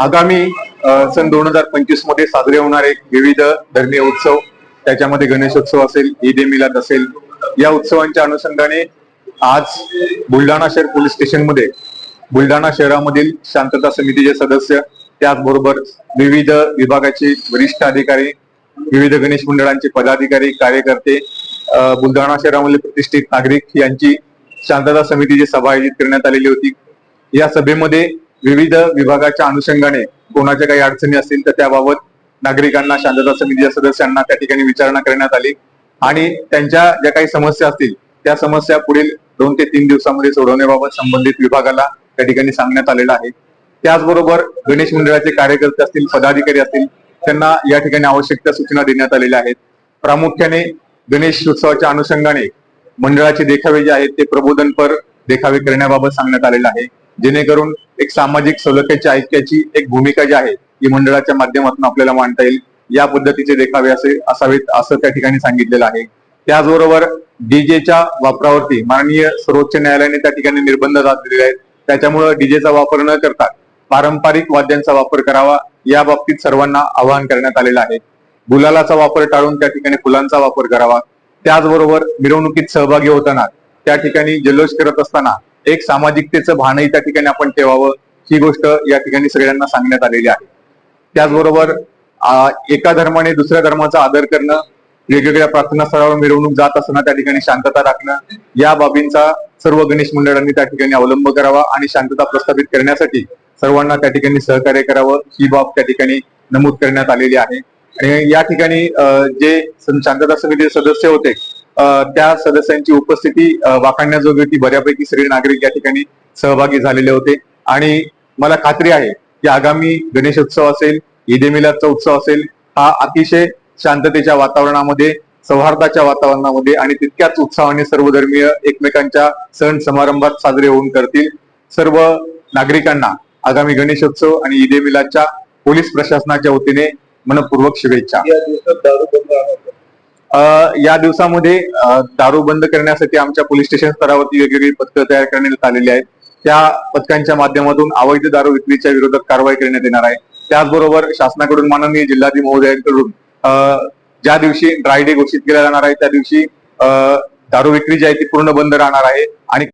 आगामी सन दोन हजार पंचवीसमध्ये साजरे होणारे विविध धर्मीय उत्सव. त्याच्यामध्ये गणेशोत्सव असेल ईद ए मिलाद असेल. या उत्सवांच्या अनुषंगाने आज बुलढाणा शहर पोलीस स्टेशनमध्ये बुलढाणा शहरामधील शांतता समितीचे सदस्य त्याचबरोबर विविध विभागाचे वरिष्ठ अधिकारी विविध गणेश मंडळांचे पदाधिकारी कार्यकर्ते बुलढाणा शहरामधील प्रतिष्ठित नागरिक यांची शांतता समितीची सभा आयोजित करण्यात आलेली होती. या सभेमध्ये विविध विभागाच्या अनुषंगाने कोणाच्या काही अडचणी असतील तर त्याबाबत नागरिकांना शांतता समितीच्या सदस्यांना त्या ठिकाणी विचारणा करण्यात आली. आणि त्यांच्या ज्या काही समस्या असतील त्या समस्या पुढील दोन ते तीन दिवसामध्ये सोडवण्याबाबत संबंधित विभागाला त्या ठिकाणी सांगण्यात आलेलं आहे. त्याचबरोबर गणेश मंडळाचे कार्यकर्ते असतील पदाधिकारी असतील त्यांना या ठिकाणी आवश्यक त्या सूचना देण्यात आलेल्या आहेत. प्रामुख्याने गणेश उत्सवाच्या अनुषंगाने मंडळाचे देखावे जे आहेत ते प्रबोधनपर देखावे करण्याबाबत सांगण्यात आलेलं आहे. जेणेकरून एक सामाजिक सलोख्याची ऐक्याची एक भूमिका जी आहे ही मंडळाच्या माध्यमातून आपल्याला मांडता येईल. या पद्धतीचे देखावे असे असावेत असं त्या ठिकाणी सांगितलेलं आहे. त्याचबरोबर डीजेच्या वापरावरती माननीय सर्वोच्च न्यायालयाने त्या ठिकाणी निर्बंध दिलेले आहेत. त्याच्यामुळे डीजेचा वापर न करता पारंपरिक वाद्यांचा वापर करावा या बाबतीत सर्वांना आवाहन करण्यात आलेलं आहे. गुलालाचा वापर टाळून त्या ठिकाणी फुलांचा वापर करावा. त्याचबरोबर मिरवणुकीत सहभागी होताना त्या ठिकाणी जल्लोष करत असताना एक सामाजिकतेचं भानही त्या ठिकाणी आपण ठेवावं ही गोष्ट या ठिकाणी सगळ्यांना सांगण्यात आलेली आहे. त्याचबरोबर एका धर्माने दुसऱ्या धर्माचा आदर करणं वेगवेगळ्या प्रार्थना स्थळावर मिरवणूक जात असताना त्या ठिकाणी शांतता राखणं या बाबींचा सर्व गणेश मंडळांनी त्या ठिकाणी अवलंब करावा आणि शांतता प्रस्थापित करण्यासाठी सर्वांना त्या ठिकाणी सहकार्य करावं ही बाब त्या ठिकाणी नमूद करण्यात आलेली आहे. आणि या ठिकाणी जे शांतता समितीचे सदस्य होते त्या सदस्यांची उपस्थिती वाखाणण्याजोगी होती. बऱ्यापैकी सगळे नागरिक या ठिकाणी सहभागी झालेले होते. आणि मला खात्री आहे की आगामी गणेशोत्सव असेल ईद मिलादचा उत्सव असेल हा अतिशय शांततेच्या वातावरणामध्ये सौहार्दाच्या वातावरणामध्ये आणि तितक्याच उत्साहाने सर्व धर्मीय एकमेकांच्या सण समारंभात साजरे होऊन करतील. सर्व नागरिकांना आगामी गणेशोत्सव आणि ईद मिलादच्या पोलीस प्रशासनाच्या वतीने मनपूर्वक शुभेच्छा. या दिवसामध्ये दारू बंद करण्यासाठी आमच्या पोलीस स्टेशन स्तरावरती वेगवेगळी पथकं तयार करण्यात आलेली आहेत. त्या पथकांच्या माध्यमातून अवैध दारू विक्रीच्या विरोधात कारवाई करण्यात येणार आहे. त्याचबरोबर शासनाकडून माननीय जिल्हाधिकारी महोदयांकडून ज्या दिवशी ड्राय डे घोषित केला जाणार आहे त्या दिवशी दारू विक्री जी आहे ती पूर्ण बंद राहणार आहे आणि